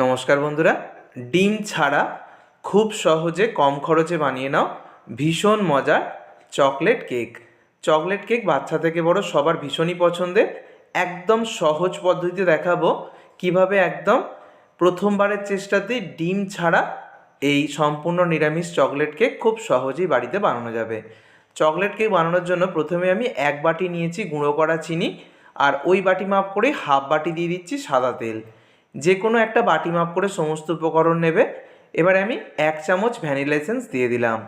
নমস্কার বন্ধুরা, ডিম ছাড়া খুব সহজে কম খরচে বানিয়ে নাও ভীষণ মজার চকলেট কেক। চকলেট কেক বাচ্চা থেকে বড় সবার ভীষণই পছন্দের। একদম সহজ পদ্ধতিতে দেখাবো কীভাবে একদম প্রথমবারের চেষ্টাতে ডিম ছাড়া এই সম্পূর্ণ নিরামিষ চকলেট কেক খুব সহজেই বাড়িতে বানানো যাবে। চকলেট কেক বানানোর জন্য প্রথমে আমি এক বাটি নিয়েছি গুঁড়ো করা চিনি আর ওই বাটি মাপ করে হাফ বাটি দিয়ে দিচ্ছি সাদা তেল। যে কোনো একটা বাটি মাপ করে সমস্ত উপকরণ নেবে। এবারে আমি এক চামচ ভ্যানিলা এসেন্স দিয়ে দিলাম।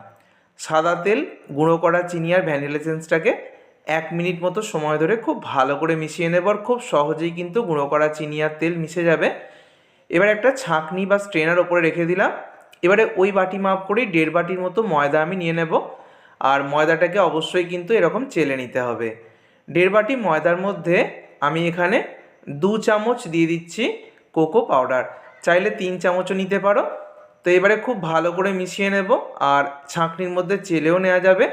সাদা তেল, গুঁড়ো করা চিনি আর ভ্যানিলা এসেন্সটাকে এক মিনিট মতো সময় ধরে খুব ভালো করে মিশিয়ে নেব আর খুব সহজেই কিন্তু গুঁড়ো করা চিনি আর তেল মিশে যাবে। এবার একটা ছাঁকনি বা স্ট্রেনার ওপরে রেখে দিলাম। এবারে ওই বাটি মাপ করেই দেড় বাটির মতো ময়দা আমি নিয়ে নেব। আর ময়দাটাকে অবশ্যই কিন্তু এরকম চেলে নিতে হবে। দেড় বাটি ময়দার মধ্যে আমি এখানে দু চামচ দিয়ে দিচ্ছি কোকো পাউডার। চাইলে তিন চামচও নিতে পারো। তো এবারে খুব ভালো করে মিশিয়ে নেব আর ছাঁকনির মধ্যে চেলেও নেওয়া যাবে।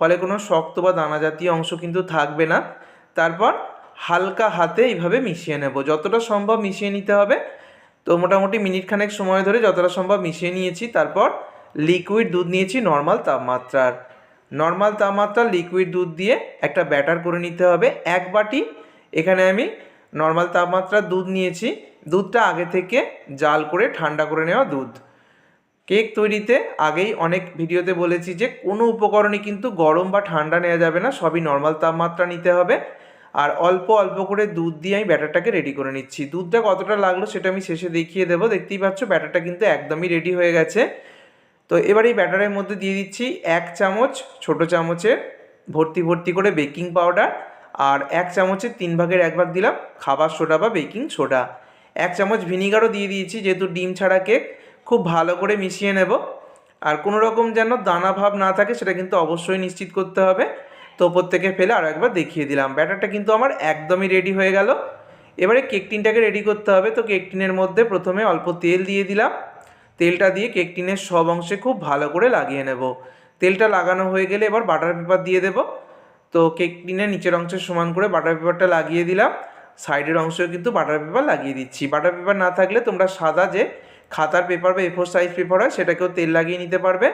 ফলে কোনো শক্ত বা দানা জাতীয় অংশ কিন্তু থাকবে না। তারপর হালকা হাতে এইভাবে মিশিয়ে নেব। যতটা সম্ভব মিশিয়ে নিতে হবে। তো মোটামুটি মিনিট খানেক সময় ধরে যতটা সম্ভব মিশিয়ে নিয়েছি। তারপর লিকুইড দুধ নিয়েছি নর্মাল তাপমাত্রার। নর্মাল তাপমাত্রা লিকুইড দুধ দিয়ে একটা ব্যাটার করে নিতে হবে। এক বাটি। এখানে আমি নর্মাল তাপমাত্রার দুধ নিয়েছি। দুধটা আগে থেকে জাল করে ঠান্ডা করে নেওয়া দুধ। কেক তৈরিতে আগেই অনেক ভিডিওতে বলেছি যে কোনো উপকরণই কিন্তু গরম বা ঠান্ডা নেওয়া যাবে না, সবই নর্মাল তাপমাত্রা নিতে হবে। আর অল্প অল্প করে দুধ দিয়ে আমি ব্যাটারটাকে রেডি করে নিচ্ছি। দুধটা কতটা লাগল সেটা আমি শেষে দেখিয়ে দেবো। দেখতেই পাচ্ছ ব্যাটারটা কিন্তু একদমই রেডি হয়ে গেছে। তো এবার এই ব্যাটারের মধ্যে দিয়ে দিচ্ছি এক চামচ ছোট চামচের ভর্তি ভর্তি করে বেকিং পাউডার আর এক চামচের তিন ভাগের এক ভাগ দিলাম খাবার সোডা বা বেকিং সোডা। এক চামচ ভিনিগারও দিয়ে দিয়েছি, যেহেতু ডিম ছাড়া কেক। খুব ভালো করে মিশিয়ে নেব। আর কোনো রকম যেন দানা ভাব না থাকে, সেটা কিন্তু অবশ্যই নিশ্চিত করতে হবে। তো ওপর থেকে ফেলে আরও একবার দেখিয়ে দিলাম। ব্যাটারটা কিন্তু আমার একদমই রেডি হয়ে গেল। এবারে কেক টিনটাকে রেডি করতে হবে। তো কেক টিনের মধ্যে প্রথমে অল্প তেল দিয়ে দিলাম। তেলটা দিয়ে কেক টিনের সব অংশে খুব ভালো করে লাগিয়ে নেব। তেলটা লাগানো হয়ে গেলে এবার বাটার পেপার দিয়ে দেব। তো কেক টিনের নিচের অংশের সমান করে বাটার পেপারটা লাগিয়ে দিলাম। সাইডের অংশেও কিন্তু বাটার পেপার লাগিয়ে দিচ্ছি। বাটার পেপার না থাকলে তোমরা সাদা যে খাতার পেপার বা এফোর সাইজ পেপার হয়, সেটাকেও তেল লাগিয়ে নিতে পারবে।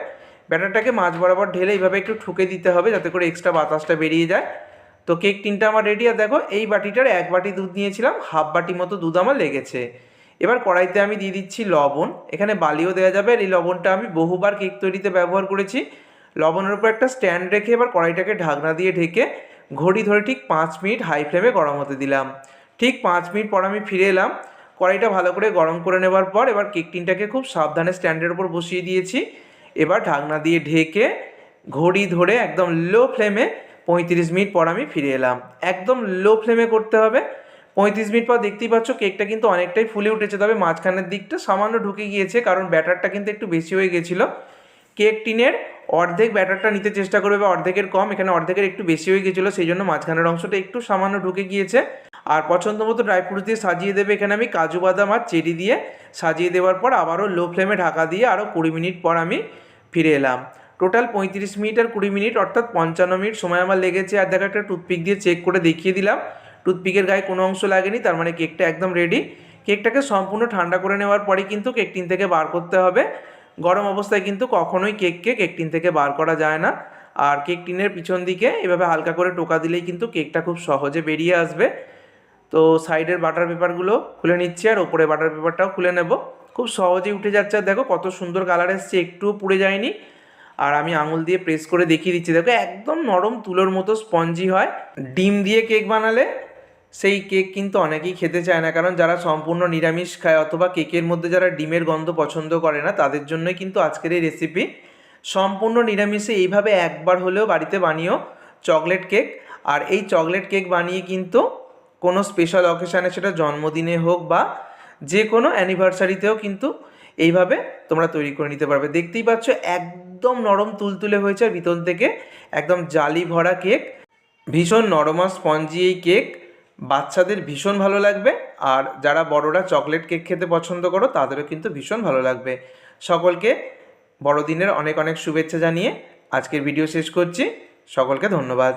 ব্যাটারটাকে মাছ বরাবর ঢেলে এইভাবে একটু ঠুকে দিতে হবে যাতে করে এক্সট্রা বাতাসটা বেরিয়ে যায়। তো কেক টিনটা আমার রেডি আর দেখো, এই বাটিটার এক বাটি দুধ নিয়েছিলাম, হাফ বাটি মতো দুধ আমার লেগেছে। এবার কড়াইতে আমি দিয়ে দিচ্ছি লবণ। এখানে বালিও দেওয়া যাবে আর এই লবণটা আমি বহুবার কেক তৈরিতে ব্যবহার করেছি। লবণের উপর একটা স্ট্যান্ড রেখে এবার কড়াইটাকে ঢাকনা দিয়ে ঢেকে ঘড়ি ধরে ঠিক পাঁচ মিনিট হাই ফ্লেমে গরম হতে দিলাম। ঠিক পাঁচ মিনিট পর আমি ফিরে এলাম। কড়াইটা ভালো করে গরম করে নেবার পর এবার কেক টিনটাকে খুব সাবধানে স্ট্যান্ডের ওপর বসিয়ে দিয়েছি। এবার ঢাকনা দিয়ে ঢেকে ঘড়ি ধরে একদম লো ফ্লেমে পঁয়ত্রিশ মিনিট পর আমি ফিরে এলাম। একদম লো ফ্লেমে করতে হবে। পঁয়ত্রিশ মিনিট পর দেখতেই পাচ্ছ কেকটা কিন্তু অনেকটাই ফুলে উঠেছে, তবে মাঝখানের দিকটা সামান্য ঢুকে গিয়েছে, কারণ ব্যাটারটা কিন্তু একটু বেশি হয়ে গেছিল কেক টিনের অর্ধেক ব্যাটারটা নিতে চেষ্টা করবে বা অর্ধেকের কম, এখানে অর্ধেকের একটু বেশি হয়ে গেছিল সেই জন্য মাঝখানের অংশটা একটু সামান্য ঢুকে গিয়েছে। আর পছন্দ মতো ড্রাই ফ্রুটস দিয়ে সাজিয়ে দেবে এখানে আমি কাজু বাদাম আর চেরি দিয়ে। সাজিয়ে দেওয়ার পর আবারও লো ফ্লেমে ঢাকা দিয়ে আরও কুড়ি মিনিট পর আমি ফিরে এলাম। টোটাল পঁয়ত্রিশ মিনিট আর কুড়ি মিনিট, অর্থাৎ পঞ্চান্ন মিনিট সময় আমার লেগেছে। আর দেখা একটা টুথপিক দিয়ে চেক করে দেখিয়ে দিলাম। টুথপিকের গায়ে কোনো অংশ লাগেনি, তার মানে কেকটা একদম রেডি কেকটাকে সম্পূর্ণ ঠান্ডা করে নেওয়ার পরেই কিন্তু কেক টিন থেকে বার করতে হবে। গরম অবস্থায় কিন্তু কখনোই কেককে কেক টিন থেকে বার করা যায় না। আর কেক টিনের পিছন দিকে এভাবে হালকা করে টোকা দিলেই কিন্তু কেকটা খুব সহজে বেরিয়ে আসবে। তো সাইডের বাটার পেপারগুলো খুলে নিচ্ছি আর ওপরে বাটার পেপারটাও খুলে নেব। খুব সহজেই উঠে যাচ্ছে আর দেখো কত সুন্দর কালার এসছে, একটুও পুড়ে যায়নি। আর আমি আঙুল দিয়ে প্রেস করে দেখিয়ে দিচ্ছি, দেখো একদম নরম তুলোর মতো স্পঞ্জি হয়। ডিম দিয়ে কেক বানালে সেই কেক কিন্তু অনেকেই খেতে চায় না। কারণ যারা সম্পূর্ণ নিরামিষ খায় অথবা কেকের মধ্যে যারা ডিমের গন্ধ পছন্দ করে না, তাদের জন্যই কিন্তু আজকের এই রেসিপি সম্পূর্ণ নিরামিষে এইভাবে একবার হলেও বাড়িতে বানিও চকলেট কেক আর এই চকলেট কেক বানিয়ে কিন্তু কোনো স্পেশাল অকেশানে সেটা জন্মদিনে হোক বা যে কোনো অ্যানিভার্সারিতেও কিন্তু এইভাবে তোমরা তৈরি করে নিতে পারবে। দেখতেই পাচ্ছ একদম নরম তুলতুলে হয়েছে ভিতর থেকে একদম জালি ভরা কেক ভীষণ নরম স্পঞ্জি এই কেক বাচ্চাদের ভীষণ ভালো লাগবে, আর যারা বড়রা চকলেট কেক খেতে পছন্দ করো, তাদেরও কিন্তু ভীষণ ভালো লাগবে। সকলকে বড়দিনের অনেক অনেক শুভেচ্ছা জানিয়ে আজকের ভিডিও শেষ করছি। সকলকে ধন্যবাদ।